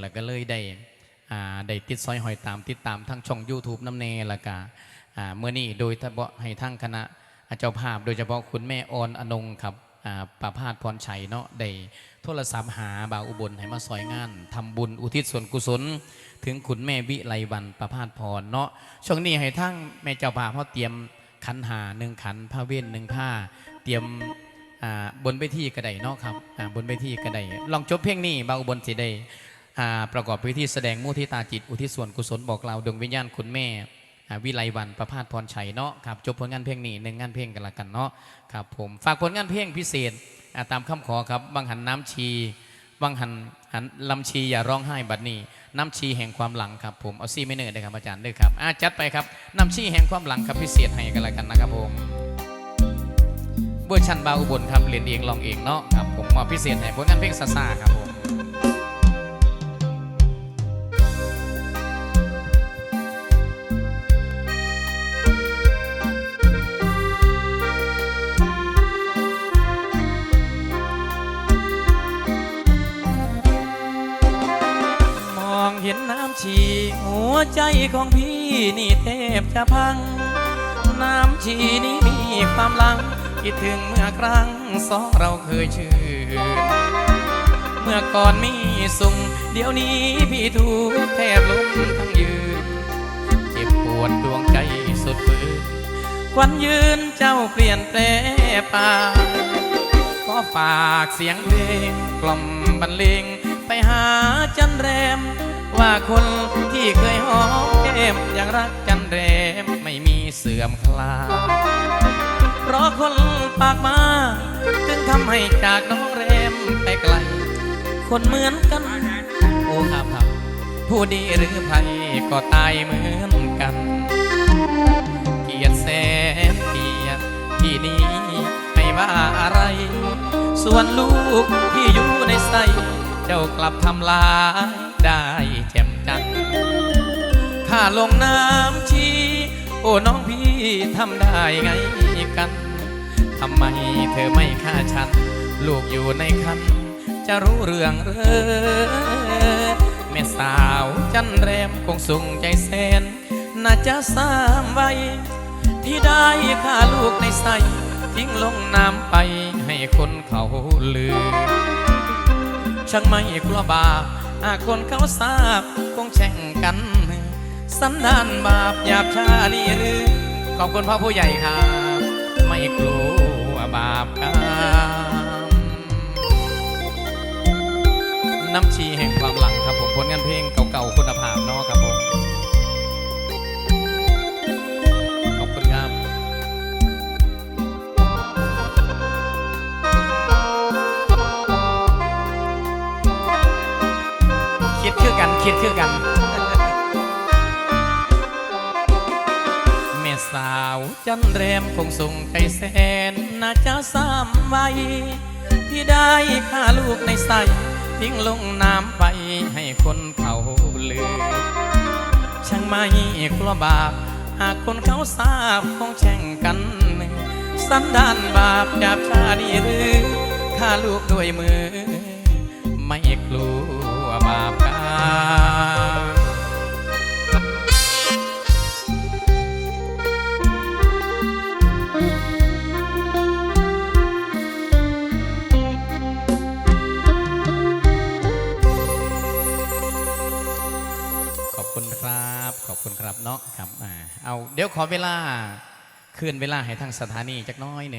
แล้วก็เลยได้ได้ติดซอยหอยตามติดตามทั้งช่อง YouTube น้ำเนล้วก็อ่าเมื่อนี้โดยเฉพาะให้ทั้งคณะเจ้าภาพ โดยเฉพาะคุณแม่ออนอนงครับประพาสพรชัยเนาะได้โทรศัพท์หาบ่าวอุบลให้มาซอยงานทำบุญอุทิศส่วนกุศล ถึงคุณแม่วิไลวันประพาสพรเนาะช่วงนี้ให้ทั้งแม่เจ้าภาพเขาเตรียมขันหาหนึ่งขันผ้าเว้นหนึ่งผ้า เตรียมบนเวทีกระไดเนาะครับบนเวทีกระไดลองจบเพลงนี้บ่าวอุบลสิได้ อ่าประกอบพิธีแสดงมุทิตาจิต อุทิศส่วนกุศลบอกกล่าดวงวิญญาณคุณแม่วิไลวันประพาสพรชัยเนาะครับจบผลงานเพลงนี้หนึ่งงานเพลงกันละกันเนาะครับผมฝากผลงานเพลงพิเศษตามคำขอครับบางหันน้ำชีวังหันหันลำชีอย่าร้องไห้บัดนี้ น้ำชีแห่งความหลังครับผมเอาซี่ไม่เนิ่นเลยครับอาจารย์ด้วยครับอะจัดไปครับน้ำชีแห่งความหลังครับพิเศษให้กันละกันนะครับผมเวอร์ชันบาอุบลครับเรียนเองลองเองเนาะครับผมมาพิเศษให้ผลงานเพลงซาซาครับผม เห็นน้ำชีหัวใจของพี่นี่แทบจะพัง น้ำชีนี้มีความลัง คิดถึงเมื่อครั้งสองเราเคยชื่นเมื่อก่อนมีสุขเดี๋ยวนี้พี่ถูกแทบล้มทั้งยืน เจ็บปวดดวงใจสุดฝืนควันยืนเจ้าเปลี่ยนแปลไปขอฝากเสียงเพลงกล่อมบรรเลงไปหาจันแรม ว่าคนที่เคยหอมแก้มยังรักจันแรมไม่มีเสื่อมคลา เพราะคนปากมาจึงทำให้จากน้องแรมไปไกล คนเหมือนกัน โอ้ครับครับผู้ดีหรือภัยก็ตายเหมือนกัน เกียรติแสนเกียรติที่นี้ไม่ว่าอะไร ส่วนลูกที่อยู่ในไส้เจ้ากลับทำลาย ได้แจ่มจันข้าลงน้ำชีโอ้น้องพี่ทำได้ไงกันทำไมเธอไม่ฆ่าฉัน ลูกอยู่ในคันจะรู้เรื่องเรอแม่สาวจันแรมคงสุงใจแสนน่าจะสามไว้ที่ได้ฆ่าลูกในไส้ทิ้งลงน้ำไปให้คนเขาลือช่างไม่กลัวบาปหาก คนเขาทราบคงแช่งกัน สันดานบาปหยาบชานี่หรือ ขอบคุณพ่อผู้ใหญ่ครับ ไม่กลัวบาปกรรมน้ำชีแห่งความหลังครับผมผลงานเพลงเก่าๆคุณภาพนอกครับผม คิดคือกัน แม่สาวจันแรมคงส่งใจแสนน่าจะซ้ำไว้ที่ได้ฆ่าลูกในใส่ทิ้งลงน้ำไปให้คนเขาลือ ช่างไม่กลัวบาป หากคนเขาทราบคงแช่งกัน สันดานบาปหยาบชาดีหรือฆ่าลูกด้วยมือ ไม่กลัว ขอบคุณครับ ขอบคุณครับเนาะครับอ่าเอาเดี๋ยวขอเวลา คืนเวลาให้ทางสถานีจักน้อยหนึ่ง